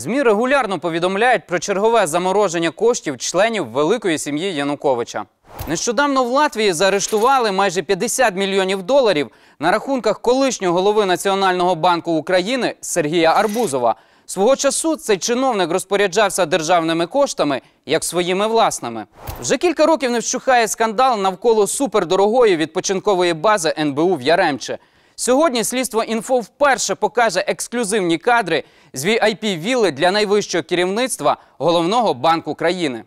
ЗМІ регулярно повідомляють про чергове замороження коштів членів великої сім'ї Януковича. Нещодавно в Латвії заарештували майже 50 мільйонів доларів на рахунках колишнього голови Національного банку України Сергія Арбузова. Свого часу цей чиновник розпоряджався державними коштами як своїми власними. Вже кілька років не вщухає скандал навколо супердорогої відпочинкової бази НБУ в Яремче. Сьогодні слідство інфо вперше покаже ексклюзивні кадри з vip вілли для найвищого керівництва головного банку країни.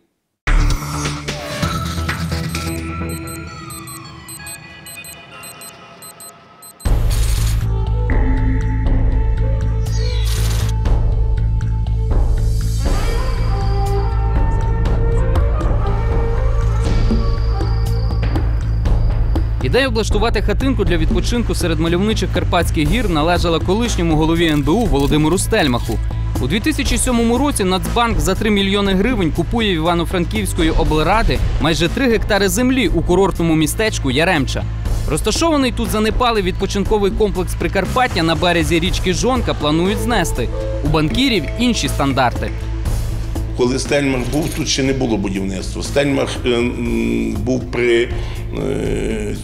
Ідея облаштувати хатинку для відпочинку серед мальовничих Карпатських гір належала колишньому голові НБУ Володимиру Стельмаху. У 2007 році Нацбанк за 3 мільйони гривень купує в Івано-Франківської облради майже 3 гектари землі у курортному містечку Яремча. Розташований тут занепалий відпочинковий комплекс Прикарпаття на березі річки Жонка планують знести. У банкірів інші стандарти. Коли Стельмах був, тут ще не було будівництва. Стельмах е, був при, е,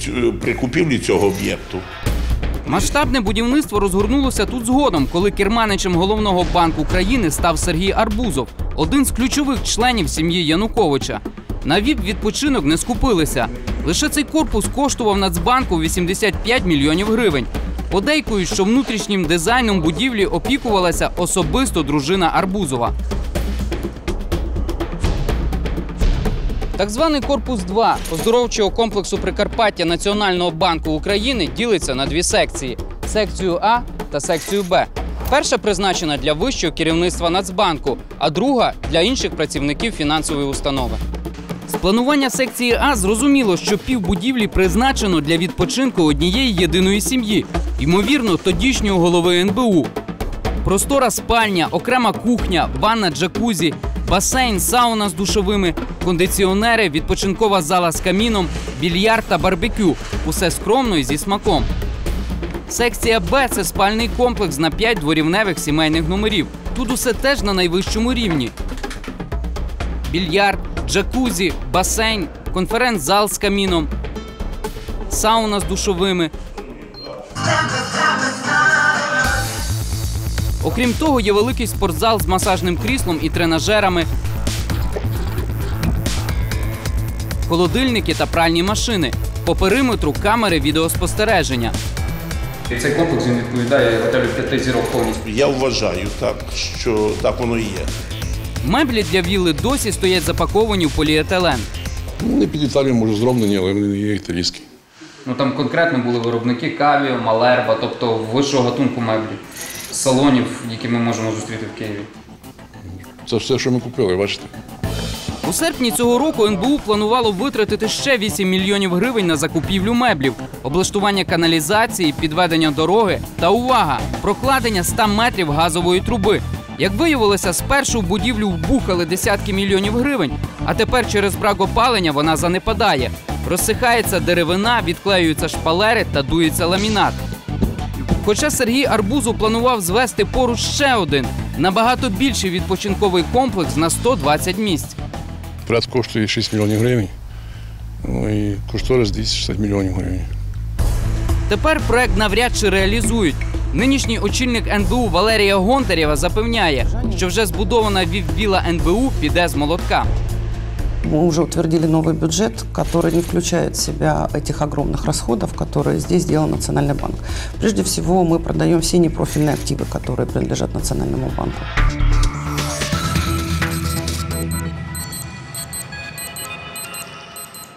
при купівлі цього об'єкту. Масштабне будівництво розгорнулося тут згодом, коли керманичем головного банку країни став Сергій Арбузов, один з ключових членів сім'ї Януковича. На ВІП відпочинок не скупилися. Лише цей корпус коштував Нацбанку 85 мільйонів гривень. Подейкують, що внутрішнім дизайном будівлі опікувалася особисто дружина Арбузова. Так званий корпус 2 оздоровчого комплексу Прикарпаття Національного банку України ділиться на дві секції: секцію А та секцію Б. Перша призначена для вищого керівництва Нацбанку, а друга для інших працівників фінансової установи. З планування секції А зрозуміло, що півбудівлі призначено для відпочинку однієї єдиної сім'ї, ймовірно, тодішнього голови НБУ. Простора спальня, окрема кухня, ванна джакузі, басейн, сауна з душовими, кондиціонери, відпочинкова зала з каміном, більярд та барбекю. Усе скромно і зі смаком. Секція Б це спальний комплекс на 5 дворівневих сімейних номерів. Тут усе теж на найвищому рівні. Більярд, джакузі, басейн, конференц-зал з каміном, сауна з душовими. Окрім того, є великий спортзал з масажним кріслом і тренажерами, холодильники та пральні машини. По периметру камери відеоспостереження. Цей комплекс він відповідає готелю п'яти зірок повністю. Я вважаю так, що так воно і є. Меблі для вілли досі стоять запаковані в поліетилен. Вони під Італією, може, зроблені, але вони не є італійські. Ну там конкретно були виробники каві, малерба, тобто вищого гатунку меблі, салонів, які ми можемо зустріти в Києві. Це все, що ми купили, бачите. У серпні цього року НБУ планувало витратити ще 8 мільйонів гривень на закупівлю меблів, облаштування каналізації, підведення дороги та увага! Прокладення 100 метрів газової труби. Як виявилося, спершу в будівлю вбухали десятки мільйонів гривень, а тепер через брак опалення вона занепадає. Розсихається деревина, відклеюються шпалери та дується ламінат. Хоча Сергій Арбузов планував звести поруч ще один набагато більший відпочинковий комплекс на 120 місць. Проект коштує 6 мільйонів гривень. Ну і кошторис 260 мільйонів гривень. Тепер проект навряд чи реалізують. Нинішній очільник НБУ Валерія Гонтарєва запевняє, що вже збудована віп-віла НБУ піде з молотка. Мы уже утвердили новый бюджет, который не включает в себя этих огромных расходов, которые здесь сделал Национальный банк. Прежде всего, мы продаем все непрофильные активы, которые принадлежат Национальному банку.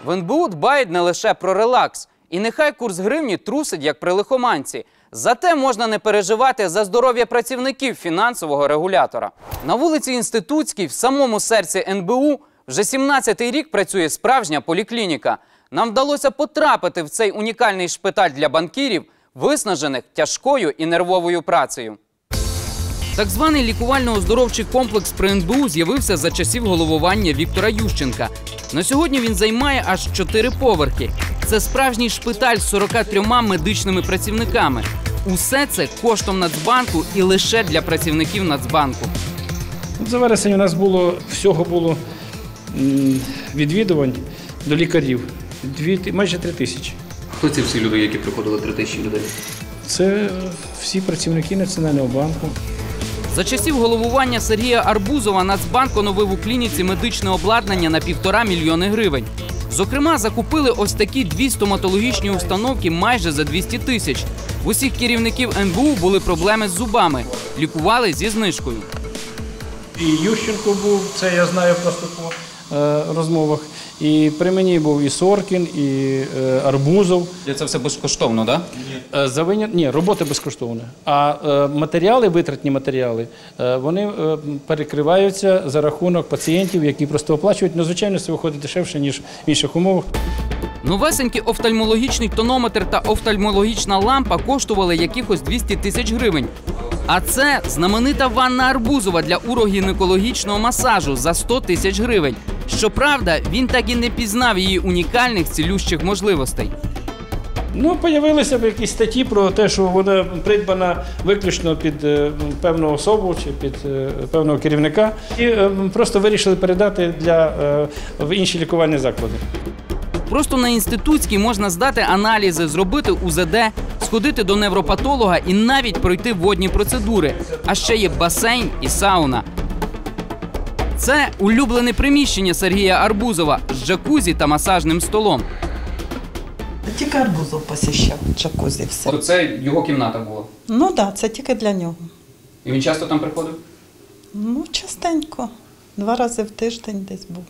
В НБУ дбають не лише про релакс, і нехай курс гривні трусить як при лихоманці. Зате можна не переживати за здоров'я працівників фінансового регулятора. На вулиці Інститутській, в самому серці НБУ, вже 17-й рік працює справжня поліклініка. Нам вдалося потрапити в цей унікальний шпиталь для банкірів, виснажених тяжкою і нервовою працею. Так званий лікувально-оздоровчий комплекс при НБУ з'явився за часів головування Віктора Ющенка. На сьогодні він займає аж чотири поверхи. Це справжній шпиталь з 43 медичними працівниками. Усе це коштом Нацбанку і лише для працівників Нацбанку. За вересень у нас було всього було відвідувань до лікарів дві, ти- майже три тисячі. Хто ці всі люди, які приходили три тисячі людей? Це всі працівники Національного банку. За часів головування Сергія Арбузова Нацбанк оновив у клініці медичне обладнання на півтора мільйони гривень. Зокрема, закупили ось такі дві стоматологічні установки майже за 200 тисяч. В усіх керівників НБУ були проблеми з зубами. Лікували зі знижкою. І Ющенко був, це я знаю просто по розмовах. І при мені був і Соркін, і е, Арбузов. Це все безкоштовно, так? Е, За виня... Ні, робота безкоштовна. А е, матеріали, витратні матеріали, е, вони е, перекриваються за рахунок пацієнтів, які просто оплачують. Ну, звичайно, це виходить дешевше, ніж в інших умовах. Новесенький офтальмологічний тонометр та офтальмологічна лампа коштували якихось 200 тисяч гривень. А це знаменита ванна Арбузова для урогінекологічного масажу за 100 тисяч гривень. Щоправда, він так і не пізнав її унікальних цілющих можливостей. Ну, появилися б якісь статті про те, що вона придбана виключно під е, певну особу чи під е, певного керівника, і е, просто вирішили передати для е, в інші лікувальні заклади. Просто на інститутській можна здати аналізи, зробити УЗД, сходити до невропатолога і навіть пройти водні процедури. А ще є басейн і сауна. Це улюблене приміщення Сергія Арбузова з джакузі та масажним столом. Тільки Арбузов посіщав джакузі все. Це його кімната була. Ну так, да, це тільки для нього. І він часто там приходив? Ну, частенько. Два рази в тиждень десь був.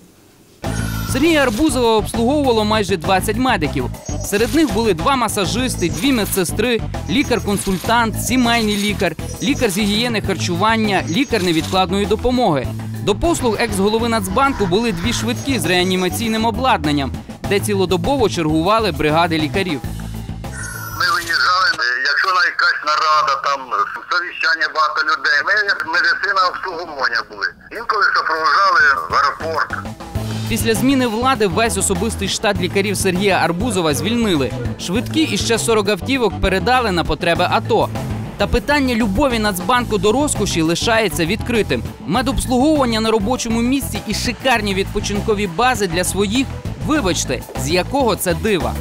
Сергія Арбузова обслуговувало майже 20 медиків. Серед них були два масажисти, дві медсестри, лікар-консультант, сімейний лікар, лікар з гігієни харчування, лікар невідкладної допомоги. До послуг екс-голови Нацбанку були дві швидкі з реанімаційним обладнанням, де цілодобово чергували бригади лікарів. Ми виїжджали, якщо на якась нарада, там совіщання багато людей. Ми як медицина обслуговування були. Інколи супроводжали в аеропорт. Після зміни влади весь особистий штат лікарів Сергія Арбузова звільнили. Швидкі і ще 40 автівок передали на потреби АТО. Та питання любові Нацбанку до розкоші лишається відкритим. Медобслуговування на робочому місці і шикарні відпочинкові бази для своїх. Вибачте, з якого це дива.